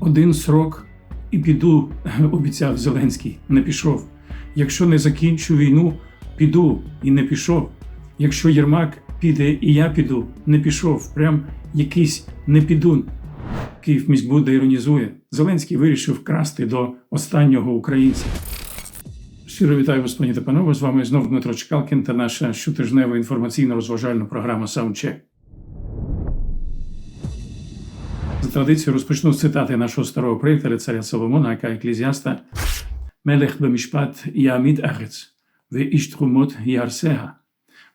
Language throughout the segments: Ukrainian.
Один срок і піду, обіцяв Зеленський, не пішов. Якщо не закінчу війну, піду і не пішов. Якщо Єрмак піде і я піду, не пішов. Прям якийсь не підун. Київ міськбуда іронізує. Зеленський вирішив красти до останнього українця. Щиро вітаю вас, пані та панове. З вами знову Дмитро Чекалкін та наша щотижнева інформаційно-розважальна програма Саундчек. За традицією розпочну з цитати нашого старого приятеля царя Соломона, яка еклезіаста Мелех бемішпат яамід арец, ве іштрумот ярсега.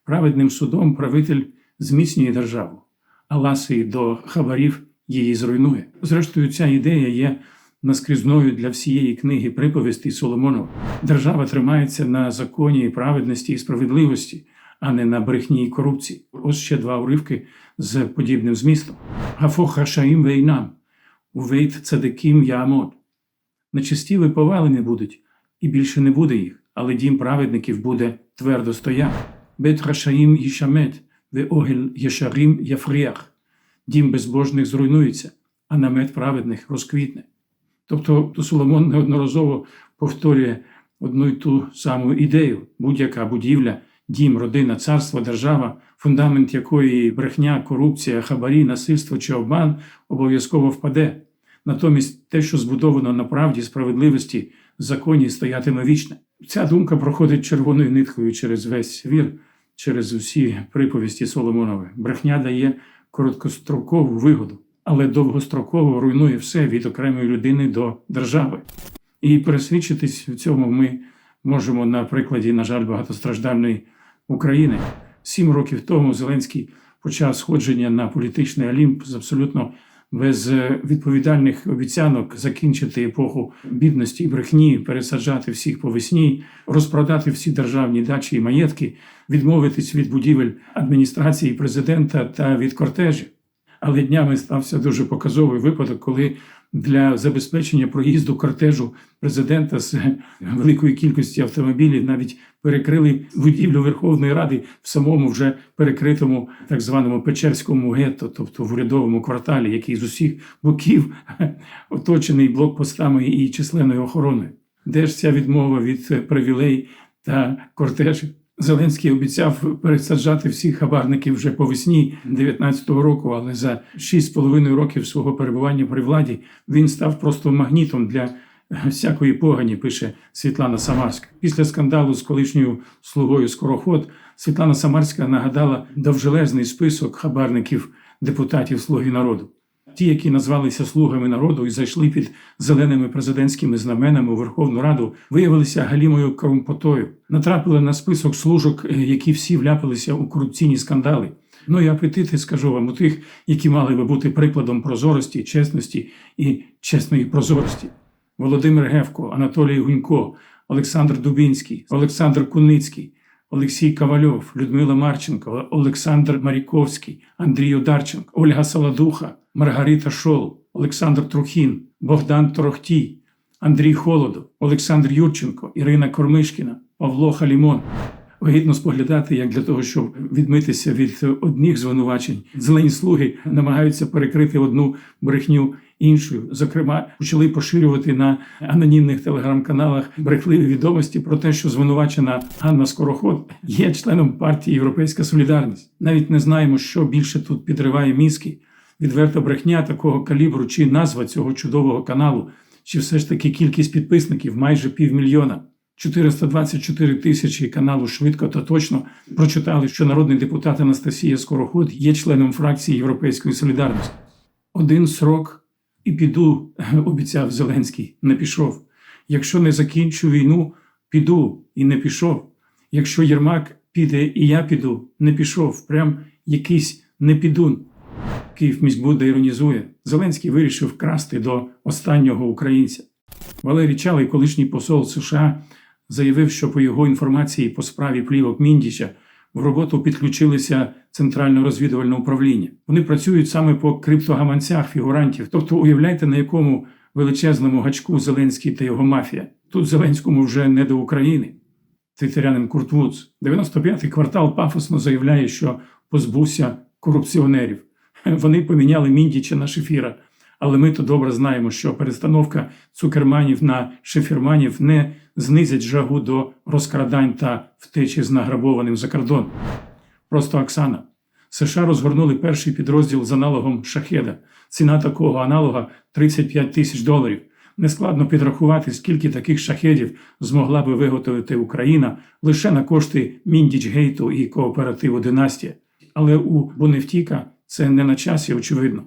Праведним судом правитель зміцнює державу, а ласий до хабарів її зруйнує. Зрештою, ця ідея є наскрізною для всієї книги приповісті Соломонова. Держава тримається на законі праведності і справедливості, а не на брехні і корупції. Ось ще два уривки з подібним змістом. Гафох хашаїм вейнам, увейт цадиким яамот. Нечистіви повалені будуть, і більше не буде їх, але дім праведників буде твердо стояти. Бет рашаїм їшамет, ве огель яфріях. Дім безбожних зруйнується, а намет праведних розквітне. Тобто Соломон неодноразово повторює одну й ту саму ідею: будь-яка будівля, дім, родина, царство, держава, фундамент якої брехня, корупція, хабарі, насильство чи обман обов'язково впаде. Натомість те, що збудовано на правді, справедливості, законі, стоятиме вічне. Ця думка проходить червоною ниткою через весь вір, через усі приповісті Соломонові. Брехня дає короткострокову вигоду, але довгостроково руйнує все від окремої людини до держави. І пересвідчитись в цьому ми можемо на прикладі, на жаль, багатостраждальної України. Сім років тому Зеленський почав сходження на політичний олімп з абсолютно без відповідальних обіцянок закінчити епоху бідності і брехні, пересаджати всіх по весні, розпродати всі державні дачі і маєтки, відмовитись від будівель адміністрації президента та від кортежів. Але днями стався дуже показовий випадок, коли для забезпечення проїзду кортежу президента з великої кількості автомобілів навіть перекрили будівлю Верховної Ради в самому вже перекритому так званому Печерському гетто, тобто в урядовому кварталі, який з усіх боків оточений блокпостами і численною охороною. Де ж ця відмова від привілей та кортежів? Зеленський обіцяв пересаджати всіх хабарників вже по весні 19-го року, але за 6,5 років свого перебування при владі він став просто магнітом для всякої погані, пише Світлана Самарська. Після скандалу з колишньою слугою Скороход Світлана Самарська нагадала довжелезний список хабарників депутатів Слуги народу. Ті, які назвалися слугами народу і зайшли під зеленими президентськими знаменами у Верховну Раду, виявилися галімою корумпотою, натрапили на список служок, які всі вляпалися у корупційні скандали. Ну і апетити, скажу вам, у тих, які мали би бути прикладом прозорості, чесності і чесної прозорості. Володимир Гевко, Анатолій Гунько, Олександр Дубінський, Олександр Куницький, Олексій Ковальов, Людмила Марченко, Олександр Маріковський, Андрій Одарченко, Ольга Солодуха, Маргарита Шол, Олександр Трухін, Богдан Торохтій, Андрій Холодов, Олександр Юрченко, Ірина Кормишкіна, Павло Халімон. Вигідно споглядати, як для того, щоб відмитися від одних звинувачень, зелені слуги намагаються перекрити одну брехню іншою. Зокрема, почали поширювати на анонімних телеграм-каналах брехливі відомості про те, що звинувачена Ганна Скороход є членом партії Європейська Солідарність. Навіть не знаємо, що більше тут підриває мізки. Відверта брехня такого калібру, чи назва цього чудового каналу, чи все ж таки кількість підписників майже півмільйона. 424 тисячі каналу швидко та точно прочитали, що народний депутат Анастасія Скороход є членом фракції Європейської солідарності. Один срок і піду, обіцяв Зеленський, не пішов. Якщо не закінчу війну, піду і не пішов. Якщо Єрмак піде і я піду, не пішов. Прям якийсь не підун. Київ міськбуда іронізує. Зеленський вирішив красти до останнього українця. Валерій Чалий, колишній посол США, заявив, що по його інформації по справі плівок Міндіча в роботу підключилися Центральне розвідувальне управління. Вони працюють саме по криптогаманцях фігурантів. Тобто, уявляйте, на якому величезному гачку Зеленський та його мафія. Тут Зеленському вже не до України. Твітерянин Курт Вудс. 95-й квартал пафосно заявляє, що позбувся корупціонерів. Вони поміняли Міндіча на шефіра. Але ми то добре знаємо, що перестановка цукерманів на шефірманів не знизять жагу до розкрадань та втечі з награбованим за кордон. Просто Оксана. США розгорнули перший підрозділ з аналогом шахеда. Ціна такого аналога 35 тисяч доларів. Нескладно підрахувати, скільки таких шахедів змогла би виготовити Україна лише на кошти Міндічгейту і кооперативу Династія. Але у Бонефтіка це не на часі, очевидно.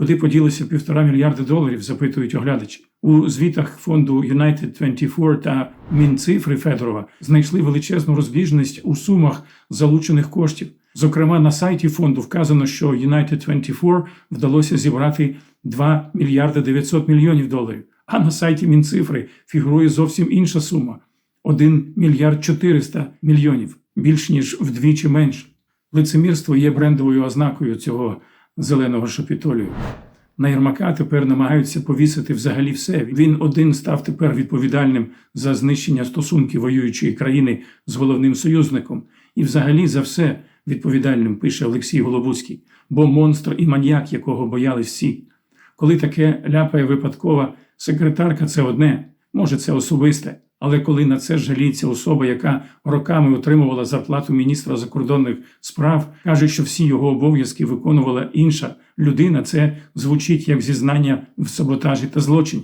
Куди поділися півтора мільярди доларів, запитують оглядачі. У звітах фонду United 24 та Мінцифри Федорова знайшли величезну розбіжність у сумах залучених коштів. Зокрема, на сайті фонду вказано, що United 24 вдалося зібрати 2 мільярди 900 мільйонів доларів, а на сайті Мінцифри фігурує зовсім інша сума 1 мільярд 400 мільйонів, більш ніж вдвічі менше. Лицемірство є брендовою ознакою цього зеленого шапітолію. На Єрмака тепер намагаються повісити взагалі все. Він один став тепер відповідальним за знищення стосунків воюючої країни з головним союзником, і взагалі за все відповідальним пише Олексій Голобуцький, бо монстр і маньяк, якого боялись всі. Коли таке ляпає випадкова секретарка, це одне, може, це особисте. Але коли на це жаліється особа, яка роками отримувала зарплату міністра закордонних справ, каже, що всі його обов'язки виконувала інша людина, це звучить як зізнання в саботажі та злочині.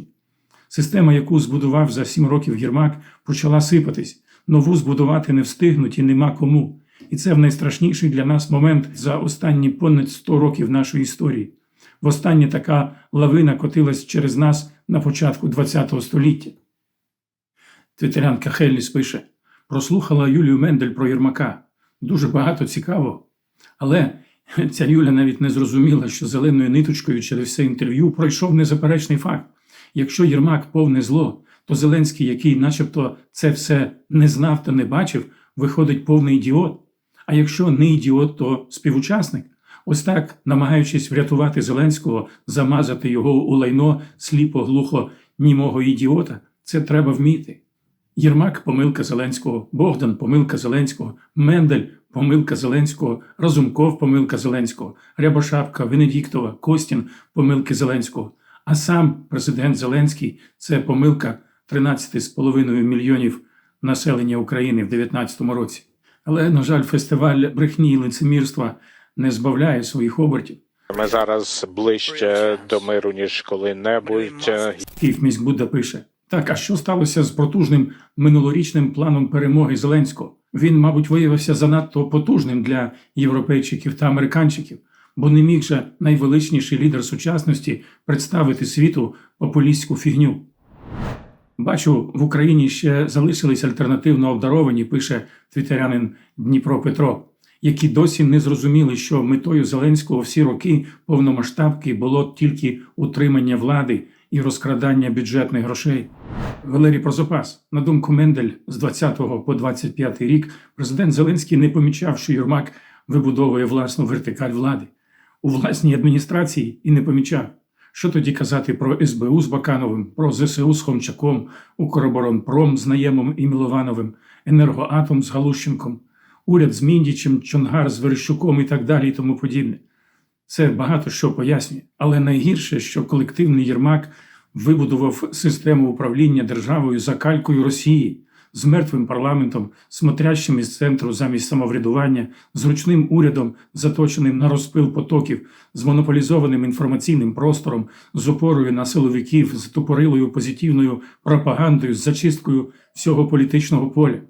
Система, яку збудував за сім років Єрмак, почала сипатись. Нову збудувати не встигнуть і нема кому. І це в найстрашніший для нас момент за останні понад 100 років нашої історії. Востаннє така лавина котилась через нас на початку ХХ століття. Твітерянка Хелліс пише: прослухала Юлію Мендель про Єрмака. Дуже багато цікаво. Але ця Юля навіть не зрозуміла, що зеленою ниточкою через все інтерв'ю пройшов незаперечний факт. Якщо Єрмак повне зло, то Зеленський, який начебто це все не знав та не бачив, виходить повний ідіот. А якщо не ідіот, то співучасник. Ось так, намагаючись врятувати Зеленського, замазати його у лайно сліпо глухо німого ідіота, це треба вміти. Єрмак помилка Зеленського, Богдан помилка Зеленського, Мендель помилка Зеленського, Разумков помилка Зеленського, Рябошапка, Венедіктова, Костін помилки Зеленського. А сам президент Зеленський це помилка 13,5 мільйонів населення України в 2019 році. Але, на жаль, фестиваль брехні і лицемірства не збавляє своїх обертів. Ми зараз ближче до миру ніж коли-небудь. Київміськбуда пише: так, а що сталося з потужним минулорічним планом перемоги Зеленського? Він, мабуть, виявився занадто потужним для європейчиків та американчиків, бо не міг же найвеличніший лідер сучасності представити світу популістську фігню. Бачу, в Україні ще залишились альтернативно обдаровані, пише твітерянин Дніпро Петро, які досі не зрозуміли, що метою Зеленського всі роки повномасштабки було тільки утримання влади і розкрадання бюджетних грошей. Валерій Прозопас, на думку Мендель, з 20 по 25 рік президент Зеленський не помічав, що Єрмак вибудовує власну вертикаль влади у власній адміністрації і не помічав. Що тоді казати про СБУ з Бакановим, про ЗСУ з Хомчаком, Укроборонпром з Наємом і Міловановим, Енергоатом з Галущенком, уряд з Міндічем, Чонгар з Верещуком і так далі і тому подібне. Це багато що пояснює. Але найгірше, що колективний Єрмак вибудував систему управління державою за калькою Росії з мертвим парламентом, смотрящим із центру замість самоврядування, з ручним урядом, заточеним на розпил потоків, з монополізованим інформаційним простором, з опорою на силовиків, з тупорилою позитивною пропагандою, з зачисткою всього політичного поля.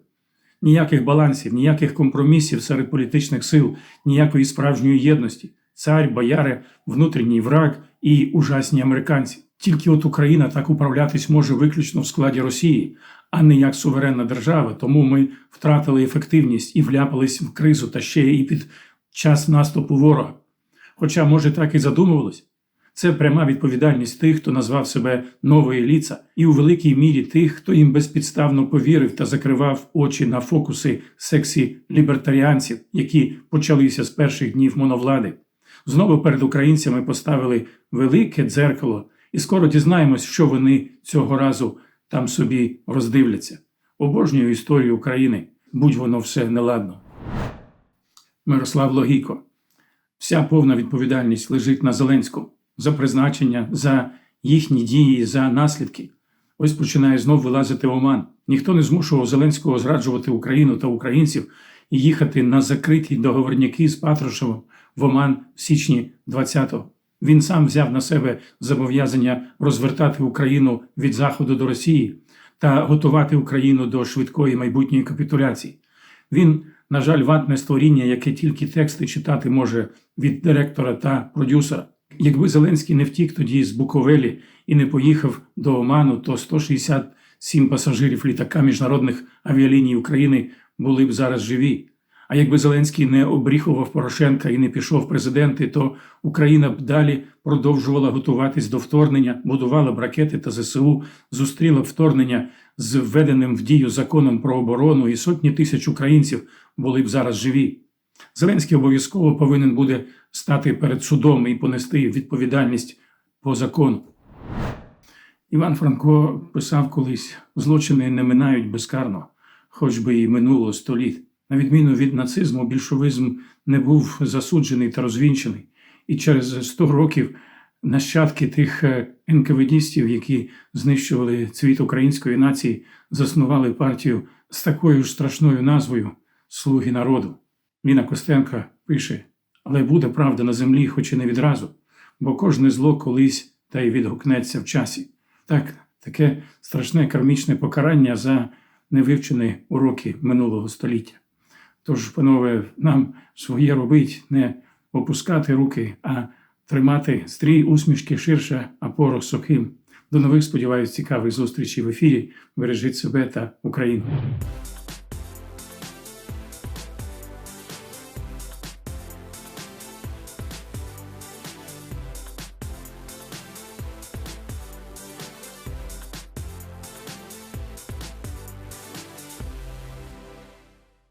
Ніяких балансів, ніяких компромісів серед політичних сил, ніякої справжньої єдності. Цар, бояри, внутрішній враг і ужасні американці. Тільки от Україна так управлятись може виключно в складі Росії, а не як суверенна держава. Тому ми втратили ефективність і вляпались в кризу та ще і під час наступу ворога. Хоча, може, так і задумувалось. Це пряма відповідальність тих, хто назвав себе нової ліца, і у великій мірі тих, хто їм безпідставно повірив та закривав очі на фокуси сексі лібертаріанців, які почалися з перших днів моновлади. Знову перед українцями поставили велике дзеркало, і скоро дізнаємось, що вони цього разу там собі роздивляться. Обожнюю історію України, будь воно все неладно. Мирослав Логіко. Вся повна відповідальність лежить на Зеленському. за призначення, за їхні дії, за наслідки. Ось починає знов вилазити оман. Ніхто не змушував Зеленського зраджувати Україну та українців і їхати на закриті договорняки з Патрушевим в Оман в січні 20-го. Він сам взяв на себе зобов'язання розвертати Україну від Заходу до Росії та готувати Україну до швидкої майбутньої капітуляції. Він, на жаль, ватне створіння, яке тільки тексти читати може від директора та продюсера. Якби Зеленський не втік тоді з Буковелі і не поїхав до Оману, то 167 пасажирів літака міжнародних авіаліній України були б зараз живі. А якби Зеленський не обріхував Порошенка і не пішов президенти, то Україна б далі продовжувала готуватись до вторгнення, будувала б ракети та ЗСУ, зустріла б вторгнення з введеним в дію законом про оборону, і сотні тисяч українців були б зараз живі. Зеленський обов'язково повинен буде стати перед судом і понести відповідальність по закону. Іван Франко писав колись: злочини не минають безкарно, хоч би і минуло століт. На відміну від нацизму, більшовизм не був засуджений та розвінчений. І через 100 років нащадки тих е, НКВДістів, які знищували цвіт української нації, заснували партію з такою ж страшною назвою Слуги народу. Ліна Костенко пише: але буде правда на землі, хоч і не відразу, бо кожне зло колись та й відгукнеться в часі. Так, таке страшне кармічне покарання за невивчені уроки минулого століття. Тож, панове, нам своє робить не опускати руки, а тримати стрій усмішки ширше, а порох сухим. До нових, сподіваюсь, цікавих зустрічей в ефірі. Бережіть себе та Україну.